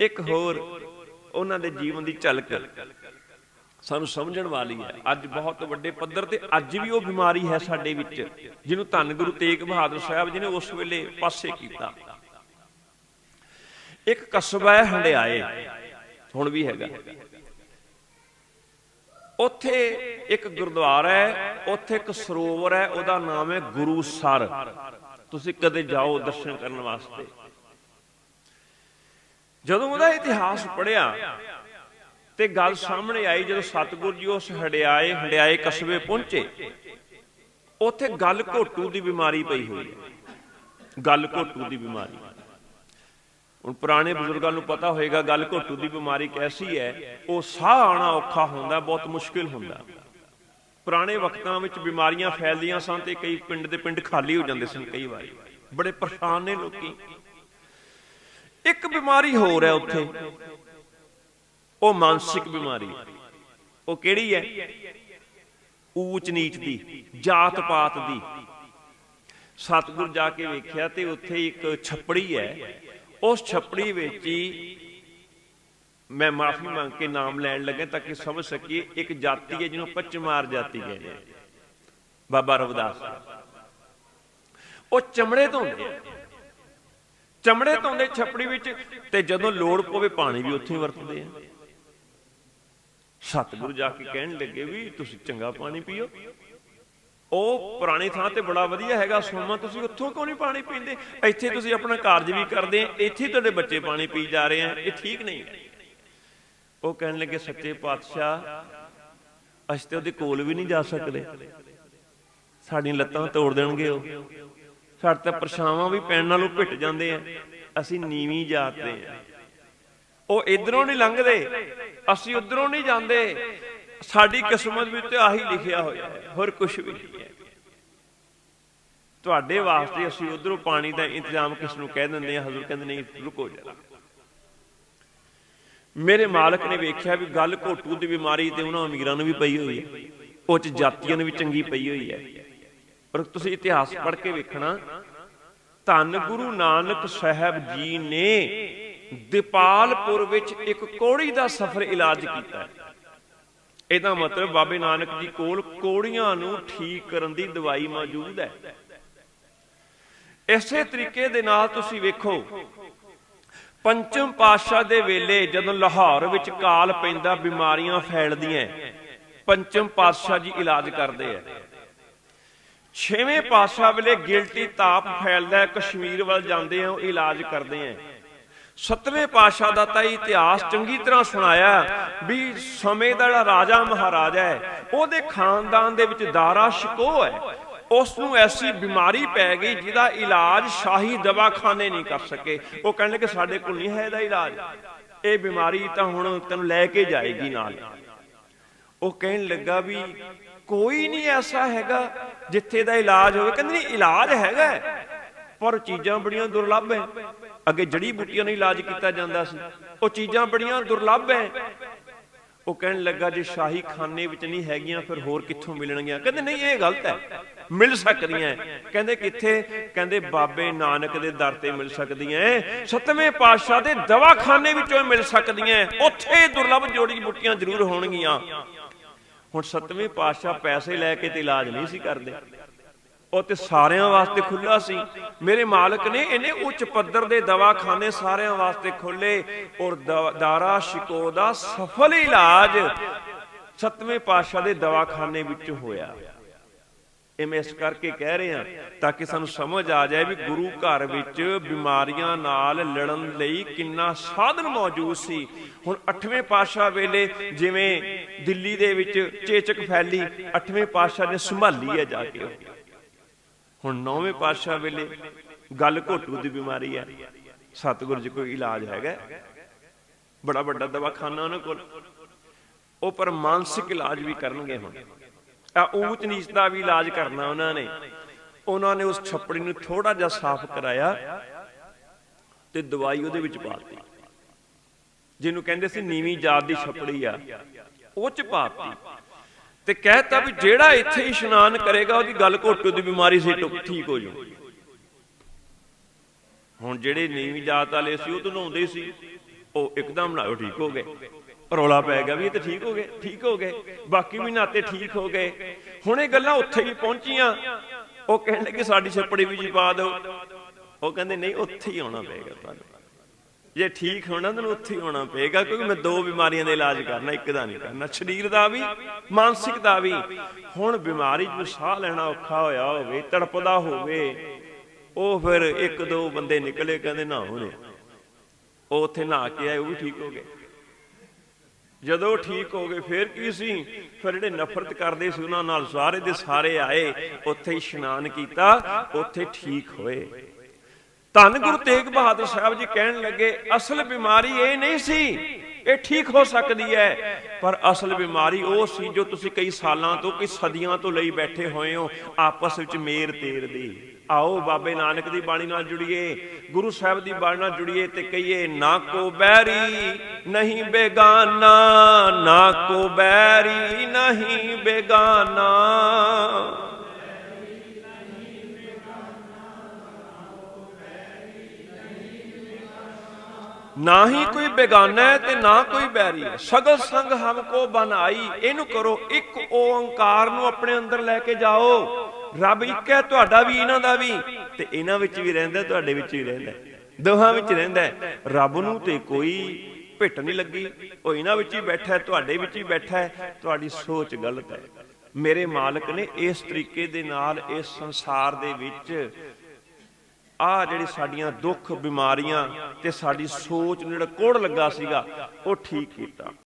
ਇੱਕ ਹੋਰ ਉਹਨਾਂ ਦੇ ਜੀਵਨ ਦੀ ਝਲਕ। ਸਾਨੂੰ ਸਮਝਣ ਵਾਲੀ ਹੈ, ਅੱਜ ਬਹੁਤ ਵੱਡੇ ਪੱਧਰ ਤੇ ਅੱਜ ਵੀ ਉਹ ਬਿਮਾਰੀ ਹੈ ਸਾਡੇ ਵਿੱਚ, ਜਿਹਨੂੰ ਧੰਨ ਗੁਰੂ ਤੇਗ ਬਹਾਦਰ ਸਾਹਿਬ ਜੀ ਨੇ ਉਸ ਵੇਲੇ ਪਾਸੇ ਕੀਤਾ। ਇੱਕ ਕਸਬਾ ਹੈ ਹੰਡਿਆਏ, ਹੁਣ ਵੀ ਹੈਗਾ। ਉੱਥੇ ਇੱਕ ਗੁਰਦੁਆਰਾ ਹੈ, ਉੱਥੇ ਇੱਕ ਸਰੋਵਰ ਹੈ, ਉਹਦਾ ਨਾਮ ਹੈ ਗੁਰੂ ਸਰ। ਤੁਸੀਂ ਕਦੇ ਜਾਓ ਦਰਸ਼ਨ ਕਰਨ ਵਾਸਤੇ। ਜਦੋਂ ਉਹਦਾ ਇਤਿਹਾਸ ਪੜਿਆ ਤੇ ਗੱਲ ਸਾਹਮਣੇ ਆਈ, ਜਦੋਂ ਸਤਿਗੁਰੂ ਜੀ ਉਸ ਹੰਡਿਆਏ ਹੰਡਿਆਏ ਕਸਬੇ ਪਹੁੰਚੇ, ਉੱਥੇ ਗੱਲ ਘੋਟੂ ਦੀ ਬਿਮਾਰੀ ਪਈ ਹੋਈ ਹੈ। ਗਲ ਘੋਟੂ ਦੀ ਬਿਮਾਰੀ। ਹੁਣ ਪੁਰਾਣੇ ਬਜ਼ੁਰਗਾਂ ਨੂੰ ਪਤਾ ਹੋਏਗਾ, ਗੱਲ ਘੋਟੂ ਦੀ ਬਿਮਾਰੀ ਕੈਸੀ ਹੈ। ਉਹ ਸਾਹ ਆਣਾ ਔਖਾ ਹੁੰਦਾ, ਬਹੁਤ ਮੁਸ਼ਕਿਲ ਹੁੰਦਾ। ਪੁਰਾਣੇ ਵਕਤਾਂ ਵਿੱਚ ਬਿਮਾਰੀਆਂ ਫੈਲਦੀਆਂ ਸਨ ਤੇ ਕਈ ਪਿੰਡ ਦੇ ਪਿੰਡ ਖਾਲੀ ਹੋ ਜਾਂਦੇ ਸਨ ਕਈ ਵਾਰੀ। ਬੜੇ ਪਰੇਸ਼ਾਨ ਨੇ ਲੋਕੀ। ਇੱਕ ਬਿਮਾਰੀ ਹੋਰ ਹੈ ਉੱਥੇ। ਉਹ ਮਾਨਸਿਕ ਬਿਮਾਰੀ। ਉਹ ਕਿਹੜੀ ਹੈ? ਊਚ ਨੀਚ ਦੀ, ਜਾਤ ਪਾਤ ਦੀ। ਸਤਿਗੁਰ ਜਾ ਕੇ ਵੇਖਿਆ ਤੇ ਉੱਥੇ ਇੱਕ ਛੱਪੜੀ ਹੈ। ਉਸ ਛੱਪੜੀ ਵਿੱਚ ਹੀ ਮੈਂ ਮਾਫੀ ਮੰਗ ਕੇ ਨਾਮ ਲੈਣ ਲੱਗਾ ਤਾਂ ਕਿ ਸਮਝ ਸਕੀਏ, ਇੱਕ ਜਾਤੀ ਹੈ ਜਿਹਨੂੰ ਪੱਚਮਾਰ ਜਾਤੀ ਕਹਿੰਦੇ ਬਾਬਾ ਰਵਿਦਾਸ। ਉਹ ਚਮੜੇ ਤੋਂ ਹੁੰਦੇ ਆ। ਚਮੜੇ ਧੋਂਦੇ ਛੱਪੜੀ ਵਿੱਚ, ਤੇ ਜਦੋਂ ਲੋੜ ਪਵੇ ਪਾਣੀ ਵੀ ਉੱਥੇ ਹੀ ਵਰਤਦੇ ਆ। ਸਤਿਗੁਰੂ ਜਾ ਕੇ ਕਹਿਣ ਲੱਗੇ ਵੀ ਤੁਸੀਂ ਚੰਗਾ ਪਾਣੀ ਪੀਓ। ਉਹ ਪੁਰਾਣੀ ਥਾਂ ਤੇ ਬੜਾ ਵਧੀਆ ਹੈਗਾ, ਸੋਮਾ, ਤੁਸੀਂ ਉੱਥੋਂ ਕਿਉਂ ਨਹੀਂ ਪਾਣੀ ਪੀਂਦੇ? ਇੱਥੇ ਤੁਸੀਂ ਆਪਣਾ ਕਾਰਜ ਵੀ ਕਰਦੇ ਆ, ਇੱਥੇ ਤੁਹਾਡੇ ਬੱਚੇ ਪਾਣੀ ਪੀ ਜਾ ਰਹੇ ਆ, ਇਹ ਠੀਕ ਨਹੀਂ। ਉਹ ਕਹਿਣ ਲੱਗੇ, ਸੱਚੇ ਪਾਤਸ਼ਾਹ, ਅਸੀਂ ਤੇ ਉਹਦੇ ਕੋਲ ਵੀ ਨਹੀਂ ਜਾ ਸਕਦੇ। ਸਾਡੀਆਂ ਲੱਤਾਂ ਤੋੜ ਦੇਣਗੇ ਉਹ। ਸਾਡੇ ਤਾਂ ਪਰਛਾਵਾਂ ਵੀ ਪੈਣ ਨਾਲੋਂ ਭਿੱਟ ਜਾਂਦੇ ਆ। ਅਸੀਂ ਨੀਵੀਂ ਜਾਤਦੇ ਆ। ਉਹ ਇਧਰੋਂ ਨਹੀਂ ਲੰਘਦੇ, ਅਸੀਂ ਉਧਰੋਂ ਨਹੀਂ ਜਾਂਦੇ। ਸਾਡੀ ਕਿਸਮਤ ਵਿੱਚ ਤੇ ਆਹੀ ਲਿਖਿਆ ਹੋਇਆ ਹੈ, ਹੋਰ ਕੁਝ ਵੀ ਨਹੀਂ ਹੈ। ਤੁਹਾਡੇ ਵਾਸਤੇ ਅਸੀਂ ਉਧਰੋਂ ਪਾਣੀ ਦਾ ਇੰਤਜ਼ਾਮ ਕਿਸ ਨੂੰ ਕਹਿ ਦਿੰਦੇ ਆ, ਹਜ਼ੂਰ ਕਹਿੰਦੇ ਨਹੀਂ, ਰੁਕੋ ਜਰਾ। ਮੇਰੇ ਮਾਲਕ ਨੇ ਵੇਖਿਆ ਵੀ ਗੱਲ ਘੋਟੂ ਦੀ ਬਿਮਾਰੀ ਤੇ ਉਹਨਾਂ ਅਮੀਰਾਂ ਨੂੰ ਵੀ ਪਈ ਹੋਈ ਹੈ। ਉਹ ਚ ਜਾਤੀਆਂ ਨੂੰ ਵੀ ਚੰਗੀ ਪਈ ਹੋਈ ਹੈ। ਪਰ ਤੁਸੀਂ ਇਤਿਹਾਸ ਪੜ੍ਹ ਕੇ ਵੇਖਣਾ, ਧੰਨ ਗੁਰੂ ਨਾਨਕ ਸਾਹਿਬ ਜੀ ਨੇ ਦੀਪਾਲਪੁਰ ਵਿੱਚ ਇੱਕ ਕੋੜੀ ਦਾ ਸਫਰ ਇਲਾਜ ਕੀਤਾ। ਇਹਦਾ ਮਤਲਬ ਬਾਬੇ ਨਾਨਕ ਜੀ ਕੋਲ ਕੋੜੀਆਂ ਨੂੰ ਠੀਕ ਕਰਨ ਦੀ ਦਵਾਈ ਮੌਜੂਦ ਹੈ। ਇਸੇ ਤਰੀਕੇ ਦੇ ਨਾਲ ਤੁਸੀਂ ਵੇਖੋ, ਪੰਚਮ ਪਾਤਸ਼ਾਹ ਦੇ ਵੇਲੇ ਜਦੋਂ ਲਾਹੌਰ ਵਿੱਚ ਕਾਲ ਪੈਂਦਾ, ਬਿਮਾਰੀਆਂ ਫੈਲਦੀਆਂ, ਪੰਚਮ ਪਾਤਸ਼ਾਹ ਜੀ ਇਲਾਜ ਕਰਦੇ ਆ। ਛੇਵੇਂ ਪਾਤਸ਼ਾਹ ਵੇਲੇ ਗਿਲਟੀ ਤਾਪ ਫੈਲਦਾ ਕਸ਼ਮੀਰ ਵੱਲ ਜਾਂਦੇ ਆ ਉਹ ਇਲਾਜ ਕਰਦੇ ਆ ਸਤਵੇਂ ਪਾਤਸ਼ਾਹ ਦਾ ਤਾਂ ਇਤਿਹਾਸ ਚੰਗੀ ਤਰ੍ਹਾਂ ਸੁਣਾਇਆ ਵੀ ਸਮੇਂ ਦਾ ਜਿਹੜਾ ਰਾਜਾ ਮਹਾਰਾਜਾ ਹੈ, ਉਹਦੇ ਖਾਨਦਾਨ ਦੇ ਵਿੱਚ ਦਾਰਾ ਸ਼ਿਕੋ ਹੈ। ਉਸ ਨੂੰ ਐਸੀ ਬਿਮਾਰੀ ਪੈ ਗਈ ਜਿਹਦਾ ਇਲਾਜ ਸ਼ਾਹੀ ਦਵਾਖਾਨੇ ਨਹੀਂ ਕਰ ਸਕੇ। ਉਹ ਕਹਿਣ ਲੱਗੇ ਸਾਡੇ ਕੋਲ ਨਹੀਂ ਹੈ ਇਹਦਾ ਇਲਾਜ। ਇਹ ਬਿਮਾਰੀ ਤਾਂ ਹੁਣ ਤੈਨੂੰ ਲੈ ਕੇ ਜਾਏਗੀ ਨਾਲ। ਉਹ ਕਹਿਣ ਲੱਗਾ ਵੀ ਕੋਈ ਨਹੀਂ ਐਸਾ ਹੈਗਾ ਜਿੱਥੇ ਦਾ ਇਲਾਜ ਹੋਵੇ। ਕਹਿੰਦੇ ਨਹੀਂ, ਇਲਾਜ ਹੈਗਾ ਪਰ ਚੀਜ਼ਾਂ ਬੜੀਆਂ ਦੁਰਲੱਭ ਹੈ। ਅੱਗੇ ਜੜੀ ਬੂਟੀਆਂ ਨਾਲ ਇਲਾਜ ਕੀਤਾ ਜਾਂਦਾ ਸੀ। ਉਹ ਚੀਜ਼ਾਂ ਬੜੀਆਂ ਦੁਰਲੱਭ ਹੈ। ਉਹ ਕਹਿਣ ਲੱਗਾ, ਜੇ ਸ਼ਾਹੀ ਖਾਨੇ ਵਿੱਚ ਨਹੀਂ ਹੈਗੀਆਂ, ਫਿਰ ਹੋਰ ਕਿੱਥੋਂ ਮਿਲਣਗੀਆਂ? ਕਹਿੰਦੇ ਨਹੀਂ, ਇਹ ਗਲਤ ਹੈ। ਮਿਲ ਸਕਦੀਆਂ ਕਹਿੰਦੇ ਕਿੱਥੇ? ਕਹਿੰਦੇ ਬਾਬੇ ਨਾਨਕ ਦੇ ਦਰ ਤੇ ਮਿਲ ਸਕਦੀਆਂ ਸਤਵੇਂ ਪਾਤਸ਼ਾਹ ਦੇ ਦਵਾਖਾਨੇ ਵਿੱਚੋਂ ਮਿਲ ਸਕਦੀਆਂ ਉੱਥੇ ਦੁਰਲੱਭ ਜੋੜੀ ਬੂਟੀਆਂ ਜ਼ਰੂਰ ਹੋਣਗੀਆਂ। ਹੁਣ ਸਤਵੇਂ ਪਾਤਸ਼ਾਹ ਪੈਸੇ ਲੈ ਕੇ ਤੇ ਇਲਾਜ ਨਹੀਂ ਸੀ ਕਰਦੇ। ਉਹ ਤੇ ਸਾਰਿਆਂ ਵਾਸਤੇ ਖੁੱਲਾ ਸੀ। ਮੇਰੇ ਮਾਲਕ ਨੇ ਇਹਨੇ ਉੱਚ ਪੱਧਰ ਦੇ ਦਵਾਖਾਨੇ ਸਾਰਿਆਂ ਵਾਸਤੇ ਖੋਲੇ ਔਰ ਦਾਰਾ ਸ਼ਿਕੋ ਦਾ ਸਫਲ ਇਲਾਜ ਸਤਵੇਂ ਪਾਤਸ਼ਾਹ ਦੇ ਦਵਾਖਾਨੇ ਵਿੱਚ ਹੋਇਆ। ਇਹ ਮੈਂ ਇਸ ਕਰਕੇ ਕਹਿ ਰਿਹਾ ਤਾਂ ਕਿ ਸਾਨੂੰ ਸਮਝ ਆ ਜਾਏ ਵੀ ਗੁਰੂ ਘਰ ਵਿੱਚ ਬਿਮਾਰੀਆਂ ਨਾਲ ਲੜਨ ਲਈ ਕਿੰਨਾ ਸਾਧਨ ਮੌਜੂਦ ਸੀ। ਹੁਣ 8ਵੇਂ ਪਾਤਸ਼ਾਹ ਵੇਲੇ ਜਿਵੇਂ ਦਿੱਲੀ ਦੇ ਵਿੱਚ ਚੇਚਕ ਫੈਲੀ 8ਵੇਂ ਪਾਤਸ਼ਾਹ ਨੇ ਸੰਭਾਲੀ ਹੈ ਜਾ ਕੇ। ਹੁਣ 9ਵੇਂ ਪਾਤਸ਼ਾਹ ਵੇਲੇ ਗੱਲ ਘੋਟੂ ਦੀ ਬਿਮਾਰੀ ਹੈ। ਸਤਿਗੁਰੂ ਜੀ ਕੋਈ ਇਲਾਜ ਹੈਗਾ। ਬੜਾ ਵੱਡਾ ਦਵਾਖਾਨਾ ਉਹਨਾਂ ਕੋਲ। ਉਹ ਪਰ ਮਾਨਸਿਕ ਇਲਾਜ ਵੀ ਕਰਨਗੇ ਹੁਣ। ਆ ਊਚ ਨੀਚ ਦਾ ਵੀ ਇਲਾਜ ਕਰਨਾ ਉਹਨਾਂ ਨੇ। ਉਹਨਾਂ ਨੇ ਉਸ ਛੱਪੜੀ ਨੂੰ ਥੋੜਾ ਜਿਹਾ ਸਾਫ਼ ਕਰਾਇਆ ਤੇ ਦਵਾਈ ਉਹਦੇ ਵਿੱਚ ਪਾਤੀ। ਜਿਹਨੂੰ ਕਹਿੰਦੇ ਸੀ ਨੀਵੀਂ ਜਾਤ ਦੀ ਛੱਪੜੀ ਆ, ਉਹ ਚ ਪਾਤੀ। ਤੇ ਕਹਿਤਾ ਵੀ ਜਿਹੜਾ ਇੱਥੇ ਇਸ਼ਨਾਨ ਕਰੇਗਾ, ਉਹਦੀ ਗੱਲ ਘੋਟੂ ਦੀ ਬਿਮਾਰੀ ਸੀ ਠੀਕ ਹੋ ਜੂ ਹੁਣ ਜਿਹੜੇ ਨੀਵੀਂ ਜਾਤ ਵਾਲੇ ਸੀ, ਉਹ ਤਾਂ ਨਹਾਉਂਦੇ ਸੀ। ਉਹ ਇੱਕਦਮ ਨਾਓ ਠੀਕ ਹੋ ਗਏ। ਰੌਲਾ ਪੈ ਗਿਆ ਵੀ ਇਹ ਤਾਂ ਠੀਕ ਹੋ ਗਏ, ਠੀਕ ਹੋ ਗਏ, ਬਾਕੀ ਵੀ ਨਾਤੇ ਠੀਕ ਹੋ ਗਏ। ਹੁਣ ਇਹ ਗੱਲਾਂ ਉੱਥੇ ਵੀ ਪਹੁੰਚੀਆਂ। ਉਹ ਕਹਿਣ ਲੱਗੇ ਸਾਡੀ ਛੱਪੜੀ ਵੀ ਜੀ ਪਾ ਦਿਓ। ਉਹ ਕਹਿੰਦੇ, ਨਹੀਂ, ਉੱਥੇ ਹੀ ਆਉਣਾ ਪਏਗਾ ਤੁਹਾਨੂੰ। ਜੇ ਠੀਕ ਹੋਣਾ ਤਾਂ ਉੱਥੇ ਹੀ ਆਉਣਾ ਪਏਗਾ, ਕਿਉਂਕਿ ਮੈਂ ਦੋ ਬਿਮਾਰੀਆਂ ਦਾ ਇਲਾਜ ਕਰਨਾ, ਇੱਕ ਦਾ ਨਹੀਂ ਕਰਨਾ। ਸਰੀਰ ਦਾ ਵੀ, ਮਾਨਸਿਕ ਦਾ ਵੀ। ਹੁਣ ਬਿਮਾਰੀ ਨੂੰ ਸਾਹ ਲੈਣਾ ਔਖਾ ਹੋਇਆ ਹੋਵੇ, ਤੜਪਦਾ ਹੋਵੇ, ਉਹ ਫਿਰ ਇੱਕ ਦੋ ਬੰਦੇ ਨਿਕਲੇ, ਕਹਿੰਦੇ, ਨਾ ਹੋਣੇ। ਉਹ ਉੱਥੇ ਨਹਾ ਕੇ ਆਏ, ਉਹ ਵੀ ਠੀਕ ਹੋ ਗਏ। ਜਦੋਂ ਠੀਕ ਹੋ ਗਏ, ਫਿਰ ਕੀ ਸੀ? ਫਿਰ ਜਿਹੜੇ ਨਫ਼ਰਤ ਕਰਦੇ ਸੀ, ਉਹਨਾਂ ਨਾਲ ਸਾਰੇ ਦੇ ਸਾਰੇ ਆਏ, ਉੱਥੇ ਇਸ਼ਨਾਨ ਕੀਤਾ, ਉੱਥੇ ਠੀਕ ਹੋਏ। ਧੰਨ ਗੁਰੂ ਤੇਗ ਬਹਾਦਰ ਸਾਹਿਬ ਜੀ ਕਹਿਣ ਲੱਗੇ, ਅਸਲ ਬਿਮਾਰੀ ਇਹ ਨਹੀਂ ਸੀ, ਇਹ ਠੀਕ ਹੋ ਸਕਦੀ ਹੈ। ਪਰ ਅਸਲ ਬਿਮਾਰੀ ਉਹ ਸੀ ਜੋ ਤੁਸੀਂ ਕਈ ਸਾਲਾਂ ਤੋਂ, ਕਈ ਸਦੀਆਂ ਤੋਂ ਲਈ ਬੈਠੇ ਹੋਏ ਹੋ, ਆਪਸ ਵਿੱਚ ਮੇਰ ਤੇਰ ਦੀ। ਆਓ ਬਾਬੇ ਨਾਨਕ ਦੀ ਬਾਣੀ ਨਾਲ ਜੁੜੀਏ, ਗੁਰੂ ਸਾਹਿਬ ਦੀ ਬਾਣੀ ਨਾਲ ਜੁੜੀਏ ਤੇ ਕਹੀਏ, ਨਾ ਕੋ ਬੈਰੀ ਨਹੀਂ ਬੇਗਾਨਾ, ਨਾ ਕੋ ਬੈਰੀ ਨਹੀਂ ਬੇਗਾਨਾ। ਨਾ ਹੀ ਕੋਈ ਬੇਗਾਨਾ ਹੈ ਤੇ ਨਾ ਕੋਈ ਬੈਰੀ ਹੈ। ਸਗਲ ਸੰਗ ਹਮਕੋ ਬਨਾਈ ਇਹਨੂੰ ਕਰੋ ਇੱਕ ਓੰਕਾਰ ਨੂੰ ਆਪਣੇ ਅੰਦਰ ਲੈ ਕੇ ਜਾਓ। ਰੱਬ ਇੱਕ ਹੈ ਤੁਹਾਡਾ ਵੀ, ਇਹਨਾਂ ਦਾ ਵੀ। ਤੇ ਇਹਨਾਂ ਵਿੱਚ ਵੀ ਰਹਿੰਦਾ, ਤੁਹਾਡੇ ਵਿੱਚ ਵੀ ਰਹਿੰਦਾ। ਦੋਹਾਂ ਵਿੱਚ ਰਹਿੰਦਾ ਰੱਬ ਨੂੰ ਤੇ ਕੋਈ ਭਿੱਟ ਨਹੀਂ ਲੱਗੀ। ਉਹ ਇਹਨਾਂ ਵਿੱਚ ਹੀ ਬੈਠਾ ਹੈ, ਤੁਹਾਡੇ ਵਿੱਚ ਹੀ ਬੈਠਾ ਹੈ। ਤੁਹਾਡੀ ਸੋਚ ਗਲਤ ਹੈ। ਮੇਰੇ ਮਾਲਕ ਨੇ ਇਸ ਤਰੀਕੇ ਦੇ ਨਾਲ ਇਸ ਸੰਸਾਰ ਦੇ ਵਿੱਚ ਆ ਜਿਹੜੀ ਸਾਡੀਆਂ ਦੁੱਖ ਬਿਮਾਰੀਆਂ ਤੇ ਸਾਡੀ ਸੋਚ ਨੂੰ ਜਿਹੜਾ ਕੋੜ ਲੱਗਾ ਸੀਗਾ, ਉਹ ਠੀਕ ਕੀਤਾ।